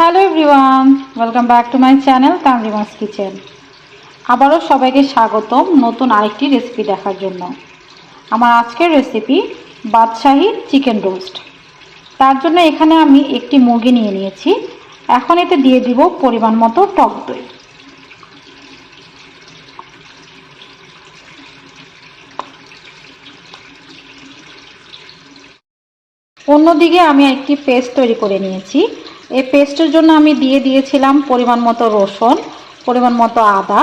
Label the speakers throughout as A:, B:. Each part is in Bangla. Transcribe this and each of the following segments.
A: Hello everyone welcome back to my channel তামরিমাস kitchen আবারও সবাইকে স্বাগতম নতুন আরেকটি রেসিপি দেখার জন্য। আমার আজকের রেসিপি বাদশাহী চিকেন রোস্ট তার জন্য এখানে আমি একটি মুরগি নিয়ে নিয়েছি। এখন এতে দিয়ে দিব পরিমাণ মতো টক দই। অন্যদিকে আমি একটি পেস্ট তৈরি করে নিয়েছি। এই পেস্টের জন্য আমি দিয়ে দিয়েছিলাম পরিমাণ মতো রসুন, পরিমাণ মতো আদা,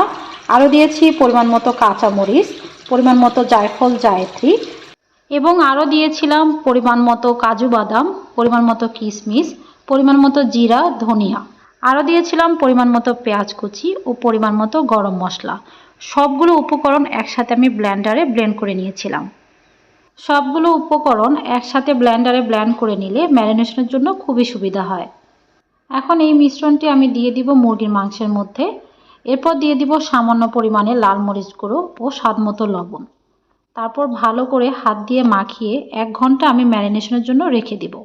A: আরও দিয়েছি পরিমাণ মতো কাঁচামরিচ, পরিমাণ মতো জায়ফল, জায়ত্রী এবং আরও দিয়েছিলাম পরিমাণ মতো কাজু বাদাম, পরিমাণ মতো কিশমিশ, পরিমাণ মতো জিরা, ধনিয়া। আরও দিয়েছিলাম পরিমাণ মতো পেঁয়াজ কুচি ও পরিমাণ মতো গরম মশলা। সবগুলো উপকরণ একসাথে আমি ব্ল্যান্ডারে ব্লেন্ড করে নিয়েছিলাম। সবগুলো উপকরণ একসাথে ব্ল্যান্ডারে ব্ল্যান্ড করে নিলে ম্যারিনেশনের জন্য খুবই সুবিধা হয়। এখন এই মিশ্রণটি আমি দিয়ে দিব মুরগির মাংসের মধ্যে। এরপর দিয়ে দিব সামান্য পরিমাণে লাল মরিচ গুঁড়ো ও স্বাদ মতো লবণ। তারপর ভালো করে হাত দিয়ে মাখিয়ে এক ঘণ্টা আমি ম্যারিনেশনের জন্য রেখে দিব।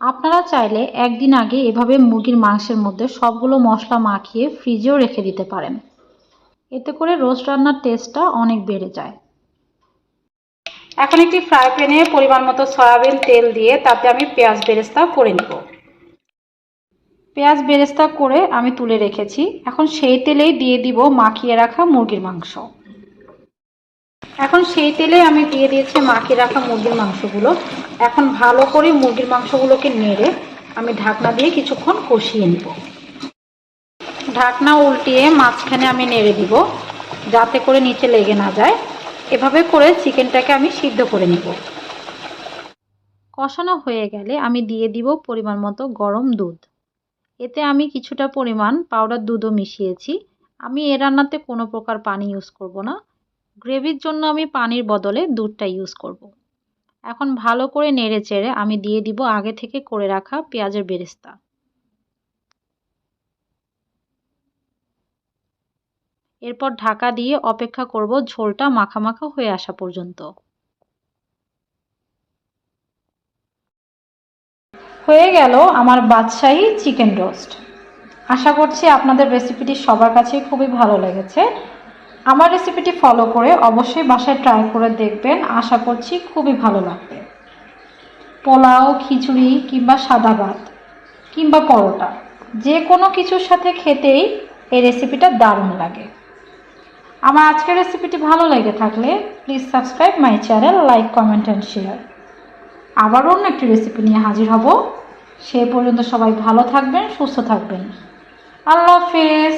A: আপনারা চাইলে একদিন আগে এভাবে মুরগির মাংসের মধ্যে সবগুলো মশলা মাখিয়ে ফ্রিজেও রেখে দিতে পারেন। এতে করে রোস্ট রান্নার টেস্টটা অনেক বেড়ে যায়। এখন একটি ফ্রাই প্যানে পরিমাণ মতো সয়াবিন তেল দিয়ে তাতে আমি পেঁয়াজ বেরেস্তা করে নেব। পেঁয়াজ বেরেস্তা করে আমি তুলে রেখেছি। এখন সেই তেলেই দিয়ে দিব মাখিয়ে রাখা মুরগির মাংস। এখন সেই তেলে আমি দিয়ে দিয়েছি মাখিয়ে রাখা মুরগির মাংসগুলো। এখন ভালো করে মুরগির মাংসগুলোকে নেড়ে আমি ঢাকনা দিয়ে কিছুক্ষণ কষিয়ে নিব। ঢাকনা উল্টিয়ে মাঝখানে আমি নেড়ে দিব, যাতে করে নিচে লেগে না যায়। এভাবে করে চিকেনটাকে আমি সিদ্ধ করে নিব। কষানো হয়ে গেলে আমি দিয়ে দিব পরিমাণ মতো গরম দুধ। এতে আমি কিছুটা পরিমাণ পাউডার দুধও মিশিয়েছি। আমি এ রান্নাতে কোনো প্রকার পানি ইউজ করব না। গ্রেভির জন্য আমি পানির বদলে দুধটা ইউজ করব। এখন ভালো করে নেড়ে চেড়ে আমি দিয়ে দিব আগে থেকে করে রাখা পেঁয়াজের বেরেস্তা। এরপর ঢাকা দিয়ে অপেক্ষা করব ঝোলটা মাখা মাখা হয়ে আসা পর্যন্ত। হয়ে গেল আমার বাদশাহী চিকেন রোস্ট। আশা করছি আপনাদের রেসিপিটি সবার কাছেই খুবই ভালো লেগেছে। আমার রেসিপিটি ফলো করে অবশ্যই বাসায় ট্রাই করে দেখবেন। আশা করছি খুবই ভালো লাগবে। পোলাও, খিচুড়ি কিংবা সাদা ভাত কিংবা পরোটা, যে কোনো কিছুর সাথে খেতেই এই রেসিপিটা দারুণ লাগে। আমার আজকের রেসিপিটি ভালো লেগে থাকলে please subscribe my channel like comment and share আবার অন্য একটি রেসিপি নিয়ে হাজির হব। সে পর্যন্ত সবাই ভালো থাকবেন, সুস্থ থাকবেন। আল্লাহ হাফেজ।